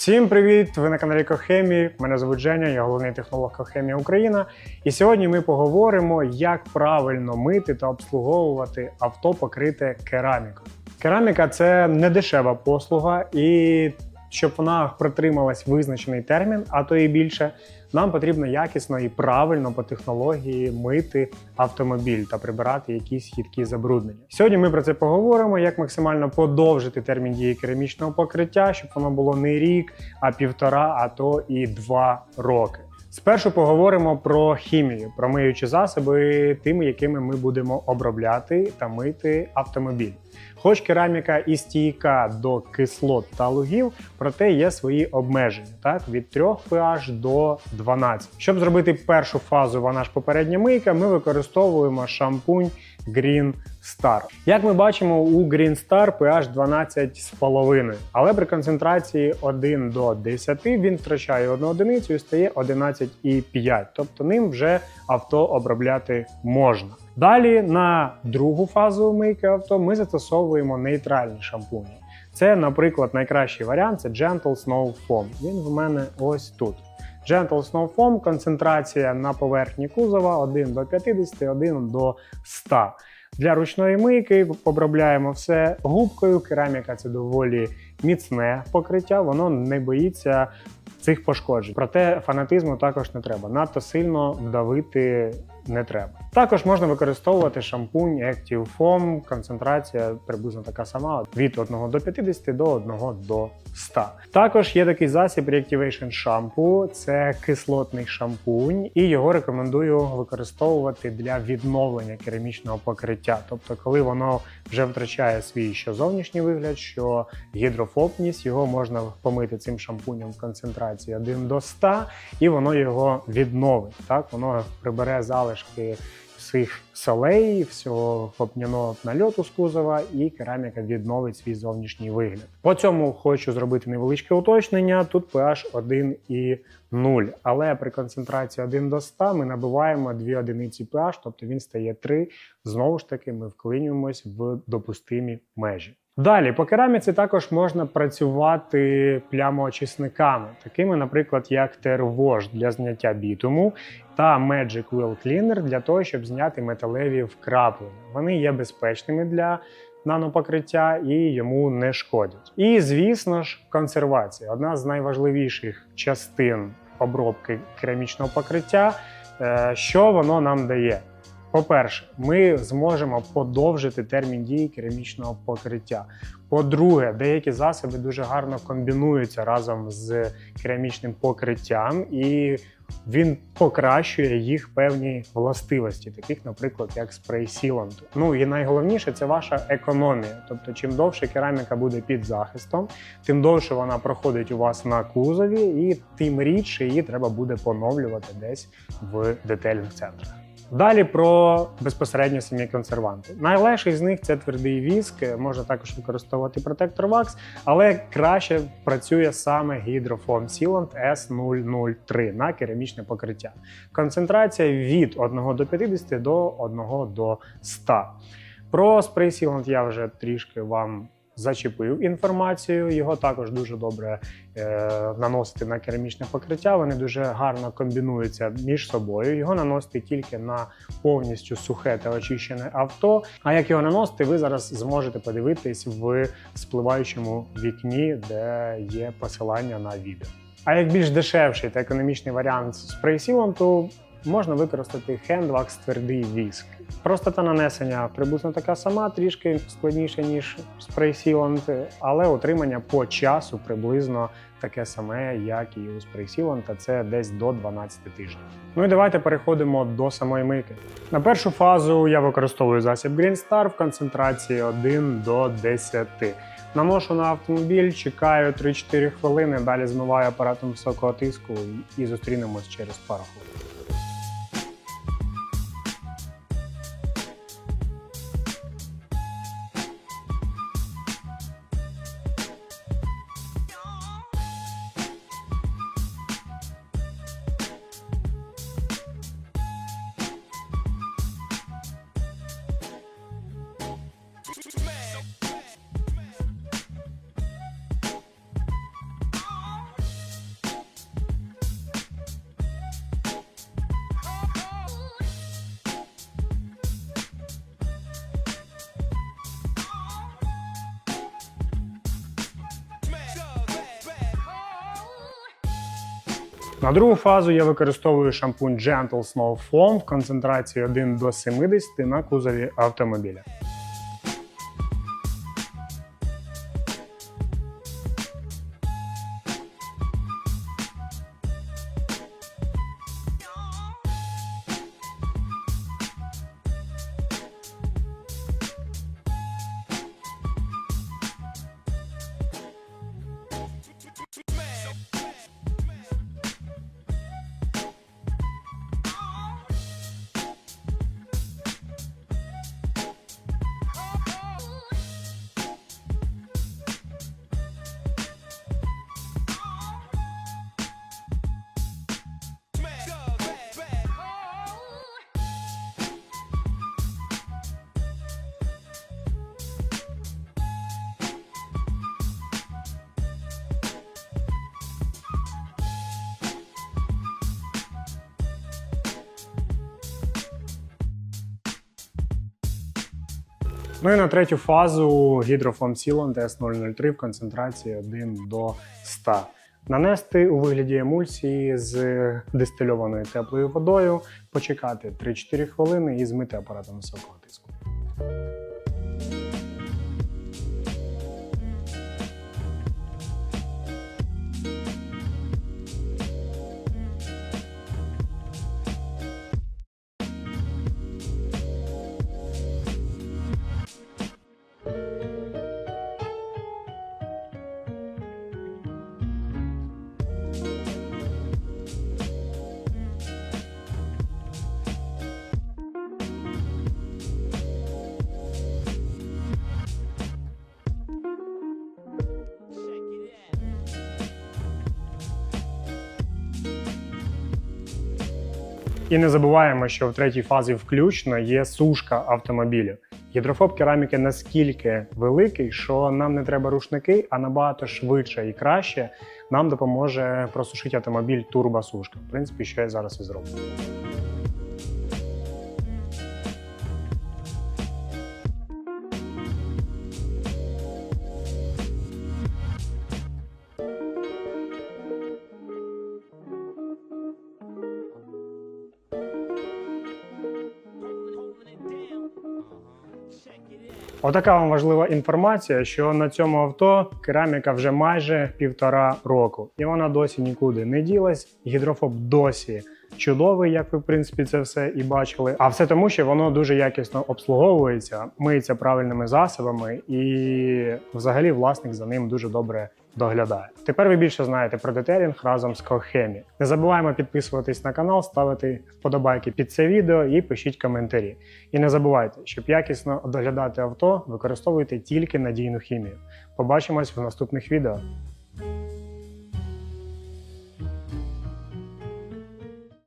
Всім привіт! Ви на каналі Кохемії. Мене звуть Женя, я головний технолог Кохемії Україна. І сьогодні ми поговоримо, як правильно мити та обслуговувати авто, покрите керамікою. Кераміка це не дешева послуга, і щоб вона протрималась визначений термін, а то і більше, нам потрібно якісно і правильно по технології мити автомобіль та прибирати якісь хідкі забруднення. Сьогодні ми про це поговоримо, як максимально подовжити термін дії керамічного покриття, щоб воно було не рік, а півтора, а то і два роки. Спершу поговоримо про хімію, про миючі засоби, тими, якими ми будемо обробляти та мити автомобіль. Хоч кераміка і стійка до кислот та лугів, проте є свої обмеження, так від 3 pH до 12. Щоб зробити першу фазу, вона ж попередня мийка, ми використовуємо шампунь Green Star. Як ми бачимо, у Green Star pH 12,5, але при концентрації 1 до 10 він втрачає одну одиницю і стає 11,5. Тобто ним вже авто обробляти можна. Далі на другу фазу мийки авто ми застосовуємо нейтральні шампуні. Це, наприклад, найкращий варіант це Gentle Snow Foam. Він в мене ось тут. Gentle Snow Foam, концентрація на поверхні кузова 1 до 50, 1 до 100. Для ручної мийки обробляємо все губкою. Кераміка це доволі міцне покриття, воно не боїться цих пошкоджень. Проте фанатизму також не треба. Надто сильно вдавити не треба. Також можна використовувати шампунь Active Foam, концентрація приблизно така сама від 1 до 50 до 1 до 100. Також є такий засіб Reactivation Shampoo, це кислотний шампунь, і його рекомендую використовувати для відновлення керамічного покриття. Тобто, коли воно вже втрачає свій що зовнішній вигляд, що гідрофобність, його можна помити цим шампунем в концентрації 1 до 100, і воно його відновить. Так, воно прибере залишки всіх солей, всього хопняного нальоту з кузова, і кераміка відновить свій зовнішній вигляд. По цьому хочу зробити невеличке уточнення. Тут pH 1 і 0, але при концентрації 1 до 100 ми набиваємо 2 одиниці pH, тобто він стає 3. Знову ж таки, ми вклинюємось в допустимі межі. Далі по кераміці також можна працювати плямоочисниками, такими, наприклад, як Terwash для зняття бітуму та Magic Wheel Cleaner для того, щоб зняти металеві вкраплення. Вони є безпечними для нанопокриття і йому не шкодять. І, звісно ж, консервація одна з найважливіших частин обробки керамічного покриття. Е, Що воно нам дає? По-перше, ми зможемо подовжити термін дії керамічного покриття. По-друге, деякі засоби дуже гарно комбінуються разом з керамічним покриттям, і він покращує їх певні властивості, таких, наприклад, як спрей сіланту. Ну і найголовніше це ваша економія. Тобто, чим довше кераміка буде під захистом, тим довше вона проходить у вас на кузові, і тим рідше її треба буде поновлювати десь в детельних центрах. Далі про безпосередньо самі консерванти. Найлегший з них це твердий віск, можна також використовувати протектор вакс, але краще працює саме гідрофон Sealant S003 на керамічне покриття. Концентрація від 1 до 50 до 1 до 100. Про спрей Sealant я вже трішки вам зачепив інформацію. Його також дуже добре е, наносити на керамічне покриття. Вони дуже гарно комбінуються між собою. Його наносити тільки на повністю сухе та очищене авто. А як його наносити, ви зараз зможете подивитись в спливаючому вікні, де є посилання на відео. А як більш дешевший та економічний варіант з спрей сіланту, можна використати хендвакс твердий віск. Простота нанесення приблизно така сама, трішки складніше, ніж спрей сілант, але отримання по часу приблизно таке саме, як і у спрей сіланта, це десь до 12 тижнів. Ну і давайте переходимо до самої мийки. На першу фазу я використовую засіб Green Star в концентрації 1 до 10. Наношу на автомобіль, чекаю 3-4 хвилини, далі змиваю апаратом високого тиску і зустрінемось через пару хвилин. На другу фазу я використовую шампунь Gentle Snow Foam в концентрації 1 до 70 на кузові автомобіля. Ну і на третю фазу Sealant S003 в концентрації 1 до 100. Нанести у вигляді емульсії з дистильованою теплою водою, почекати 3-4 хвилини і змити апаратом високого тиску. І не забуваємо, що в третій фазі включно є сушка автомобілів. Гідрофоб кераміки наскільки великий, що нам не треба рушники, а набагато швидше і краще нам допоможе просушити автомобіль турбосушка. В принципі, що я зараз і зроблю. Отака вам важлива інформація, що на цьому авто кераміка вже майже півтора року, і вона досі нікуди не ділась. Гідрофоб досі чудовий, як ви в принципі це все і бачили. А все тому, що воно дуже якісно обслуговується, миється правильними засобами, і взагалі власник за ним дуже добре доглядає. Тепер ви більше знаєте про детелінг разом з Кохемі. Не забуваємо підписуватись на канал, ставити вподобайки під це відео і пишіть коментарі. І не забувайте, щоб якісно доглядати авто, використовуйте тільки надійну хімію. Побачимось в наступних відео.